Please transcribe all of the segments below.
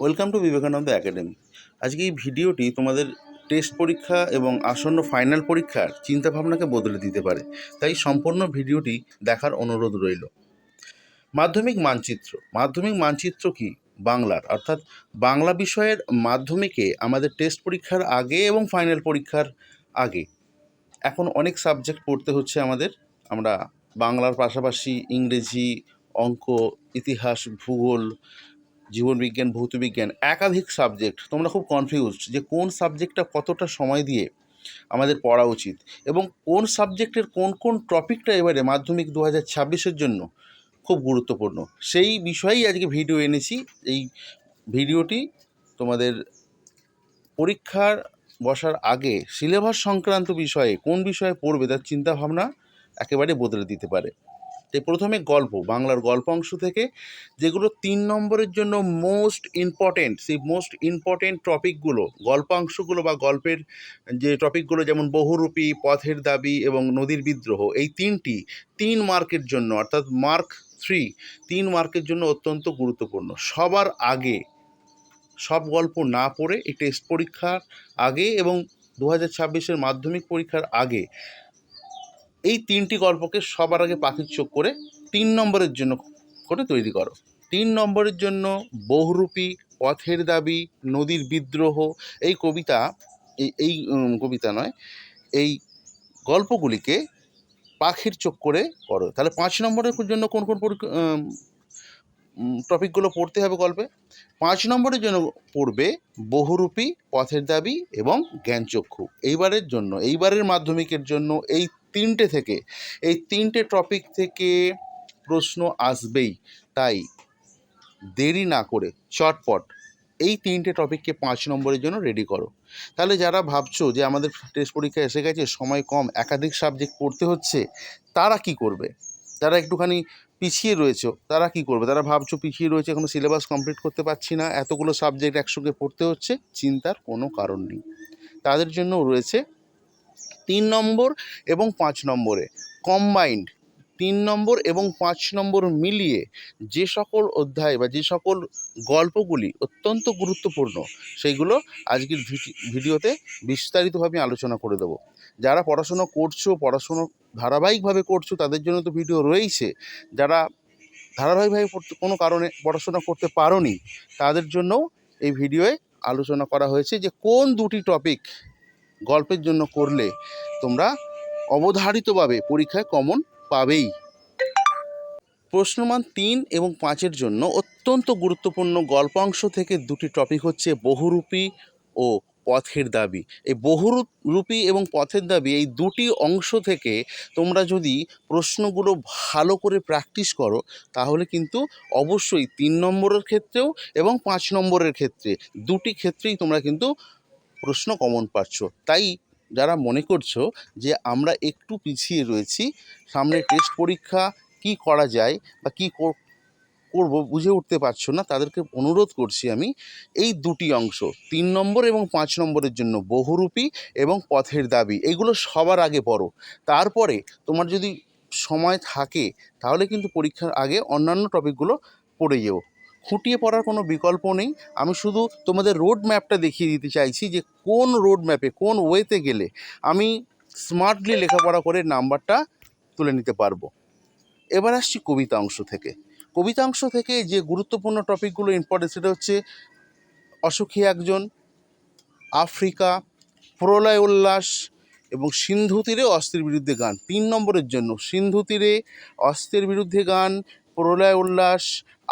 Welcome to Vivekananda academy. আজকে এই ভিডিওটি তোমাদের টেস্ট পরীক্ষা এবং আসন্ন ফাইনাল পরীক্ষার চিন্তাভাবনাকে বদলে দিতে পারে, তাই সম্পূর্ণ ভিডিওটি দেখার অনুরোধ রইল। মাধ্যমিক মানচিত্র। মাধ্যমিক মানচিত্র কি? বাংলার। অর্থাৎ বাংলা বিষয়ের মাধ্যমিকে আমাদের টেস্ট পরীক্ষার আগে এবং ফাইনাল পরীক্ষার আগে। এখন অনেক সাবজেক্ট পড়তে হচ্ছে আমাদের। আমরা বাংলার পাশাপাশি ইংরেজি, অঙ্ক, ইতিহাস, ভূগোল জীবনবিজ্ঞান, ভৌতবিজ্ঞান, একাধিক সাবজেক্ট তোমরা খুব কনফিউজড যে কোন সাবজেক্টটা কতটা সময় দিয়ে আমাদের পড়া উচিত এবং কোন সাবজেক্টের কোন কোন টপিকটা এবারে মাধ্যমিক দু হাজার ছাব্বিশের জন্য খুব গুরুত্বপূর্ণ। সেই বিষয়েই আজকে ভিডিও এনেছি। এই ভিডিওটি তোমাদের পরীক্ষার বসার আগে সিলেবাস সংক্রান্ত বিষয়ে কোন বিষয়ে পড়বে তার চিন্তাভাবনা একেবারে বদলে দিতে পারে। তাই প্রথমে গল্প, বাংলার গল্প অংশ থেকে, যেগুলো তিন নম্বরের জন্য মোস্ট ইম্পর্টেন্ট সেই মোস্ট ইম্পর্টেন্ট টপিকগুলো গল্পাংশগুলো বা গল্পের যে টপিকগুলো যেমন বহুরূপী, পথের দাবি এবং নদীর বিদ্রোহ, এই তিনটি তিন মার্কের জন্য, অর্থাৎ মার্ক থ্রি তিন মার্কের জন্য অত্যন্ত গুরুত্বপূর্ণ। সবার আগে, সব গল্প না পড়ে, এই টেস্ট পরীক্ষার আগে এবং দু হাজার ছাব্বিশের মাধ্যমিক পরীক্ষার আগে এই তিনটি গল্পকে সবার আগে পাখির চোখ করে তিন নম্বরের জন্য করে তৈরি করো। তিন নম্বরের জন্য বহুরূপী, পথের দাবি, নদীর বিদ্রোহ, এই কবিতা, এই এই কবিতা নয়, এই গল্পগুলিকে পাখির চোখ করে করো তাহলে পাঁচ নম্বরের জন্য কোন কোন টপিকগুলো পড়তে হবে গল্পে? পাঁচ নম্বরের জন্য পড়বে বহুরূপী, পথের দাবি এবং জ্ঞানচক্ষু। এইবারের জন্য, এইবারের মাধ্যমিকের জন্য এই তিনটে থেকে, এই তিনটে টপিক থেকে প্রশ্ন আসবেই। তাই দেরি না করে, চটপট এই তিনটে টপিককে পাঁচ নম্বরের জন্য রেডি করো। তাহলে যারা ভাবছ যে আমাদের টেস্ট পরীক্ষা এসে গেছে, সময় কম, একাধিক সাবজেক্ট পড়তে হচ্ছে, তারা কি করবে? যারা একটুখানি পিছিয়ে রয়েছে, তারা কি করবে? তারা ভাবছ পিছিয়ে রয়েছে, এখনও সিলেবাস কমপ্লিট করতে পারছি না, এতগুলো সাবজেক্ট একসঙ্গে পড়তে হচ্ছে, চিন্তার কোনো কারণ নেই। তাদের জন্য রয়েছে তিন নম্বর এবং পাঁচ নম্বরে। কম্বাইন্ড তিন নম্বর এবং পাঁচ নম্বর মিলিয়ে যে সকল অধ্যায় বা যে সকল গল্পগুলি অত্যন্ত গুরুত্বপূর্ণ, সেইগুলো আজকের ভিডি- ভিডিওতে বিস্তারিতভাবে আলোচনা করে দেবো। যারা পড়াশুনো করছ, পড়াশুনো ধারাবাহিকভাবে করছ, তাদের জন্য তো ভিডিও রয়েছে যারা ধারাবাহিকভাবে কোনো কারণে পড়াশোনা করতে পারোনি, তাদের জন্য এই ভিডিওয়ে আলোচনা করা হয়েছে যে কোন দুটি টপিক গল্পের জন্য করলে তোমরা অবধারিতভাবে পরীক্ষায় কমন পাবেই। প্রশ্নমান তিন এবং পাঁচের জন্য অত্যন্ত গুরুত্বপূর্ণ গল্পাংশ থেকে দুটি টপিক হচ্ছে বহুরূপী ও পথের দাবি। এই বহুরূপী এবং পথের দাবি এই দুটি অংশ থেকে তোমরা যদি প্রশ্নগুলো ভালো করে প্র্যাকটিস করো, তাহলে কিন্তু অবশ্যই তিন নম্বরের ক্ষেত্রেও এবং পাঁচ নম্বরের ক্ষেত্রে দুটি ক্ষেত্রেই তোমরা কিন্তু প্রশ্ন কমন পাচ্ছ। তাই যারা মনে করছ যে আমরা একটু পিছিয়ে রয়েছি, সামনে টেস্ট পরীক্ষা কি করা যায় বা কী করব বুঝে উঠতে পারছ না, তাদেরকে অনুরোধ করছি আমি, এই দুটি অংশ, তিন নম্বর এবং পাঁচ নম্বরের জন্য বহুরূপী এবং পথের দাবি, এগুলো সবার আগে পড়ো। তারপরে তোমার যদি সময় থাকে, তাহলে কিন্তু পরীক্ষার আগে অন্যান্য টপিকগুলো পড়ে যেও। খুঁটিয়ে পড়ার কোনো বিকল্প নেই। আমি শুধু তোমাদের রোড ম্যাপটা দেখিয়ে দিতে চাইছি যে কোন রোড ম্যাপে কোন ওয়েতে গেলে আমি স্মার্টলি লেখাপড়া করে নাম্বারটা তুলে নিতে পারব। এবার আসছি কবিতা অংশ থেকে। কবিতা অংশ থেকে যে গুরুত্বপূর্ণ টপিকগুলো ইম্পর্টেন্ট সেটা হচ্ছে অসুখী একজন, আফ্রিকা, প্রলয় উল্লাস এবং সিন্ধু তীরে অস্ত্রের বিরুদ্ধে গান। তিন নম্বরের জন্য সিন্ধু তীরে অস্ত্রের বিরুদ্ধে গান প্রলয় উল্লাস,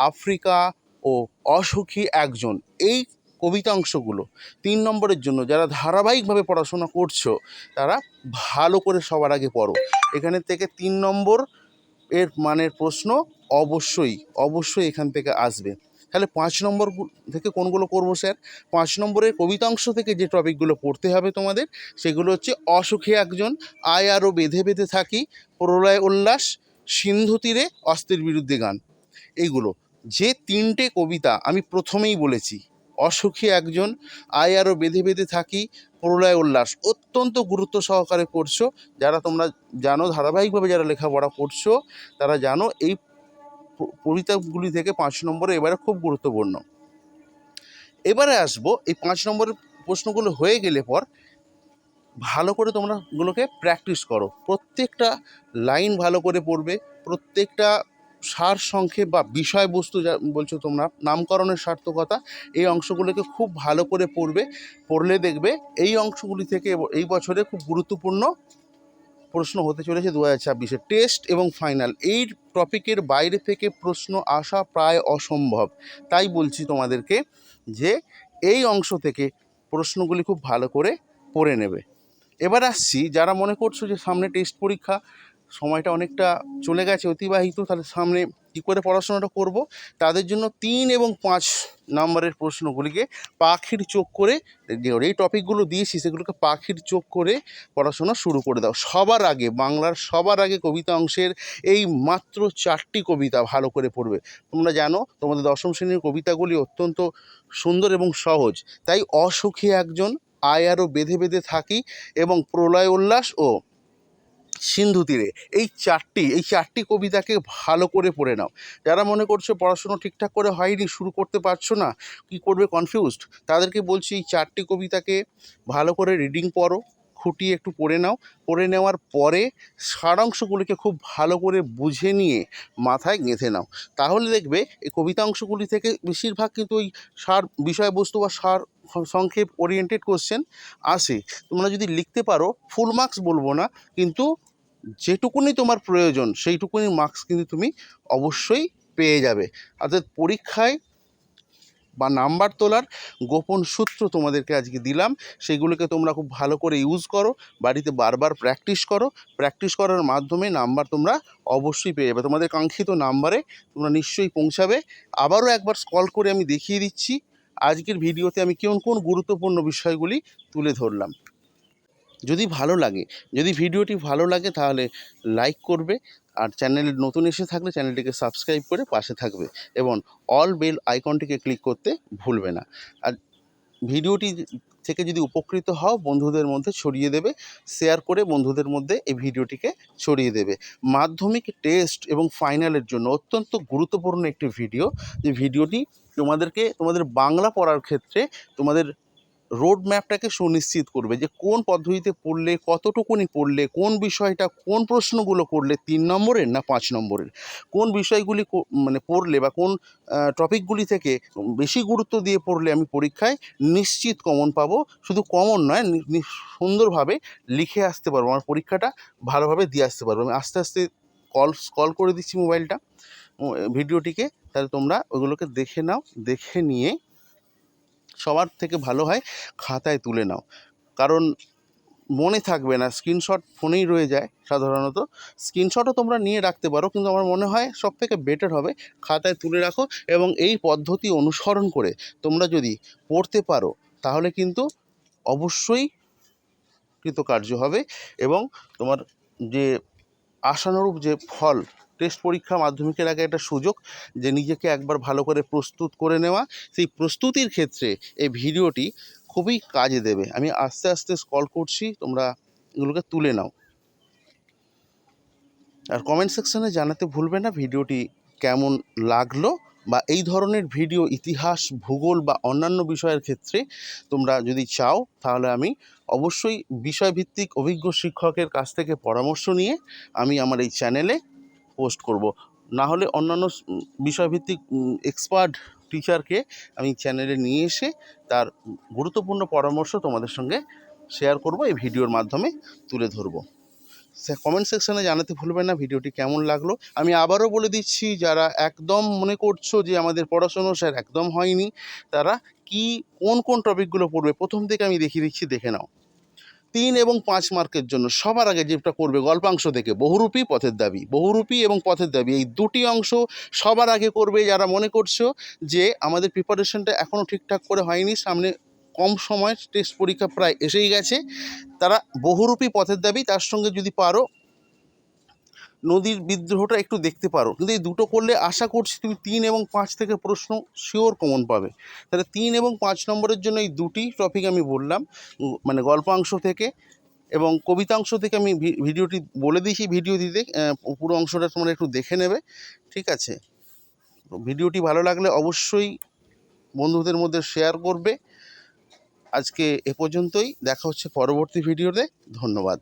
আফ্রিকা ও অসুখী একজন। এই কবিতাংশগুলো তিন নম্বরের জন্য যারা ধারাবাহিকভাবে পড়াশোনা করছ, তারা ভালো করে সবার আগে পড়ো। এখানে থেকে তিন নম্বর এর মানের প্রশ্ন অবশ্যই অবশ্যই এখান থেকে আসবে। তাহলে পাঁচ নম্বর থেকে কোনগুলো করব স্যার? পাঁচ নম্বরের কবিতাংশ থেকে যে টপিকগুলো পড়তে হবে তোমাদের, সেগুলো হচ্ছে অসুখে একজন, আয় আরও বেঁধে বেঁধে থাকি, প্রলয় উল্লাস সিন্ধু তীরে অস্ত্রের বিরুদ্ধে গান। এইগুলো যে তিনটে কবিতা আমি প্রথমেই বলেছি। অসুখী একজন, আয় আরও বেঁধে বেঁধে থাকি, প্রলয় উল্লাস। অত্যন্ত গুরুত্ব সহকারে করছ যারা তোমরা জানো, ধারাবাহিকভাবে যারা লেখাপড়া করছ, তারা জানো এই কবিতাগুলি থেকে পাঁচ নম্বরে এবারে খুব গুরুত্বপূর্ণ। এবারে আসব এই পাঁচ নম্বরের প্রশ্নগুলো হয়ে গেলে পর ভালো করে তোমরা গুলোকে প্র্যাকটিস করো। প্রত্যেকটা লাইন ভালো করে পড়বে, প্রত্যেকটা সার সংক্ষেপ বা বিষয়বস্তু যা বলছো তোমরা, নামকরণের সার্থকতা, এই অংশগুলোকে খুব ভালো করে পড়বে, পড়লে দেখবে এই অংশগুলি থেকে এই বছরে খুব গুরুত্বপূর্ণ প্রশ্ন হতে চলেছে দু হাজার ছাব্বিশে টেস্ট এবং ফাইনাল এই টপিকের বাইরে থেকে প্রশ্ন আসা প্রায় অসম্ভব। তাই বলছি তোমাদেরকে যে, এই অংশ থেকে প্রশ্নগুলি খুব ভালো করে পড়ে নেবে। এবার আসছি, যারা মনে করছ যে সামনে টেস্ট পরীক্ষা, সময়টা অনেকটা চলে গেছে, অতিবাহিত, তাহলে সামনে কী করে পড়াশোনাটা করব? তাদের জন্য তিন এবং পাঁচ নম্বরের প্রশ্নগুলিকে পাখির চোখ করে এই টপিকগুলো দিয়েছি, সেগুলোকে পাখির চোখ করে পড়াশোনা শুরু করে দাও। সবার আগে, বাংলার সবার আগে কবিতা অংশের এই মাত্র চারটি কবিতা ভালো করে পড়বে। তোমরা জানো, তোমাদের দশম শ্রেণির কবিতাগুলি অত্যন্ত সুন্দর এবং সহজ। তাই অসুখী একজন আয় আরও বেঁধে বেঁধে থাকি এবং প্রলয় উল্লাস ও সিন্ধু তীরে। এই চারটি এই চারটি কবিতাকে ভালো করে পড়ে নাও। যারা মনে করছ পড়াশুনো ঠিকঠাক করে হয়নি, শুরু করতে পারছ না, কি করবে কনফিউজড তাদেরকে বলছি এই চারটি কবিতাকে ভালো করে রিডিং পড়ো। খুঁটিয়ে একটু পড়ে নাও। পড়ে নেওয়ার পরে সারাংশগুলিকে খুব ভালো করে বুঝে নিয়ে মাথায় গেঁথে নাও। তাহলে দেখবে এই কবিতা অংশগুলি থেকে বেশিরভাগ কিন্তু ওই সার বিষয়বস্তু বা সার সংক্ষেপ ওরিয়েন্টেড কোশ্চেন আসে। তোমরা যদি লিখতে পারো ফুল মার্কস বলব না, কিন্তু যেটুকুনি তোমার প্রয়োজন, সেইটুকুনি মার্কস কিন্তু তুমি অবশ্যই পেয়ে যাবে। অর্থাৎ পরীক্ষায় বা নাম্বার তোলার গোপন সূত্র তোমাদেরকে আজকে দিলাম। সেগুলোকে তোমরা খুব ভালো করে ইউজ করো, বাড়িতে বারবার প্র্যাকটিস করো। প্র্যাকটিস করার মাধ্যমে নাম্বার তোমরা অবশ্যই পেয়ে যাবে। তোমাদের কাঙ্ক্ষিত নাম্বারে তোমরা নিশ্চয়ই পৌঁছাবে। আবারও একবার স্কল করে আমি দেখিয়ে দিচ্ছি। আজকের ভিডিওতে আমি কোন কোন গুরুত্বপূর্ণ বিষয়গুলি তুলে ধরলাম। যদি ভালো লাগে, যদি ভিডিওটি ভালো লাগে তাহলে লাইক করবে আর চ্যানেল নতুন এসে থাকলে চ্যানেলটিকে সাবস্ক্রাইব করে পাশে থাকবে এবং অল বেল আইকনটিকে ক্লিক করতে ভুলবে না। আর ভিডিওটি থেকে যদি উপকৃত হও, বন্ধুদের মধ্যে ছড়িয়ে দেবে শেয়ার করে বন্ধুদের মধ্যে এই ভিডিওটিকে ছড়িয়ে দেবে। মাধ্যমিক টেস্ট এবং ফাইনালের জন্য অত্যন্ত গুরুত্বপূর্ণ একটি ভিডিও যে ভিডিওটি তোমাদেরকে, তোমাদের বাংলা পড়ার ক্ষেত্রে তোমাদের রোড ম্যাপটাকে সুনিশ্চিত করবে যে কোন পদ্ধতিতে পড়লে, কতটুকুনি পড়লে, কোন বিষয়টা, কোন প্রশ্নগুলো করলে তিন নম্বরের না পাঁচ নম্বরের? কোন বিষয়গুলি মানে পড়লে বা কোন টপিকগুলি থেকে বেশি গুরুত্ব দিয়ে পড়লে আমি পরীক্ষায় নিশ্চিত কমন পাবো? শুধু কমন নয় সুন্দরভাবে লিখে আসতে পারব, আমার পরীক্ষাটা ভালোভাবে দিয়ে আসতে পারব। আমি আস্তে আস্তে কল কল করে দিচ্ছি মোবাইলটা ভিডিওটিকে তাহলে তোমরা ওগুলোকে দেখে নাও, দেখে নিয়ে সবার থেকে ভালো হয়, খাতায় তুলে নাও। কারণ মনে থাকবে না স্ক্রিনশট ফোনেই রয়ে যায় সাধারণত। স্ক্রিনশটও তোমরা নিয়ে রাখতে পারো, কিন্তু আমার মনে হয় সব থেকে বেটার হবে খাতায় তুলে রাখো এবং এই পদ্ধতি অনুসরণ করে তোমরা যদি পড়তে পারো, তাহলে কিন্তু অবশ্যই কৃতকার্য হবে এবং তোমার যে আশানুরূপ যে ফল টেস্ট পরীক্ষা মাধ্যমিকের আগে একটা সুযোগ যে নিজেকে একবার ভালো করে প্রস্তুত করে নেওয়া, সেই প্রস্তুতির ক্ষেত্রে এই ভিডিওটি খুবই কাজে দেবে। আমি আস্তে আস্তে স্কল করছি, তোমরা এগুলোকে তুলে নাও। আর কমেন্ট সেকশনে জানাতে ভুলবে না ভিডিওটি কেমন লাগল বা এই ধরনের ভিডিও ইতিহাস, ভূগোল বা অন্যান্য বিষয়ের ক্ষেত্রে তোমরা যদি চাও, তাহলে আমি অবশ্যই বিষয়ভিত্তিক অভিজ্ঞ শিক্ষকের কাছ থেকে পরামর্শ নিয়ে আমি আমার এই চ্যানেলে পোস্ট করব। না হলে অন্যান্য বিষয়ভিত্তিক এক্সপার্ট টিচারকে আমি চ্যানেলে নিয়ে এসে তার গুরুত্বপূর্ণ পরামর্শ তোমাদের সঙ্গে শেয়ার করব, এই ভিডিওর মাধ্যমে তুলে ধরবো। কমেন্ট সেকশনে জানাতে ভুলবেন না, ভিডিওটি কেমন লাগল? আমি আবারও বলে দিচ্ছি, যারা একদম মনে করছ যে আমাদের পড়াশুনো স্যার একদম হয়নি, তারা কি, কোন কোন টপিকগুলো পড়বে, প্রথম থেকে আমি দেখিয়ে দিচ্ছি, দেখে নাও। তিন এবং পাঁচ মার্কের জন্য সবার আগে যেটা করবে গল্পাংশ থেকে বহুরূপী পথের দাবি, বহুরূপী এবং পথের দাবি, এই দুটি অংশ সবার আগে করবে যারা মনে করছ যে আমাদের প্রিপারেশনটা এখনও ঠিকঠাক করে হয়নি, সামনে কম সময় টেস্ট পরীক্ষা প্রায় এসেই গেছে, তারা বহুরূপী পথের দাবি, তার সঙ্গে যদি পারো নদীর বিদ্রোহটা একটু দেখতে পারো। কিন্তু এই দুটো করলে আশা করছি তুমি তিন এবং পাঁচ থেকে প্রশ্ন শিওর কমন পাবে। তাহলে তিন এবং পাঁচ নম্বরের জন্য এই দুটি টপিক আমি বললাম মানে গল্পাংশ থেকে এবং কবিতাংশ থেকে আমি ভিডিওটি বলে দিয়েছি, ভিডিও দিতে পুরো অংশটা তোমরা একটু দেখে নেবে, ঠিক আছে? ভিডিওটি ভালো লাগলে অবশ্যই বন্ধুদের মধ্যে শেয়ার করবে। আজকে এ পর্যন্তই, দেখা হচ্ছে পরবর্তী ভিডিওতে, ধন্যবাদ।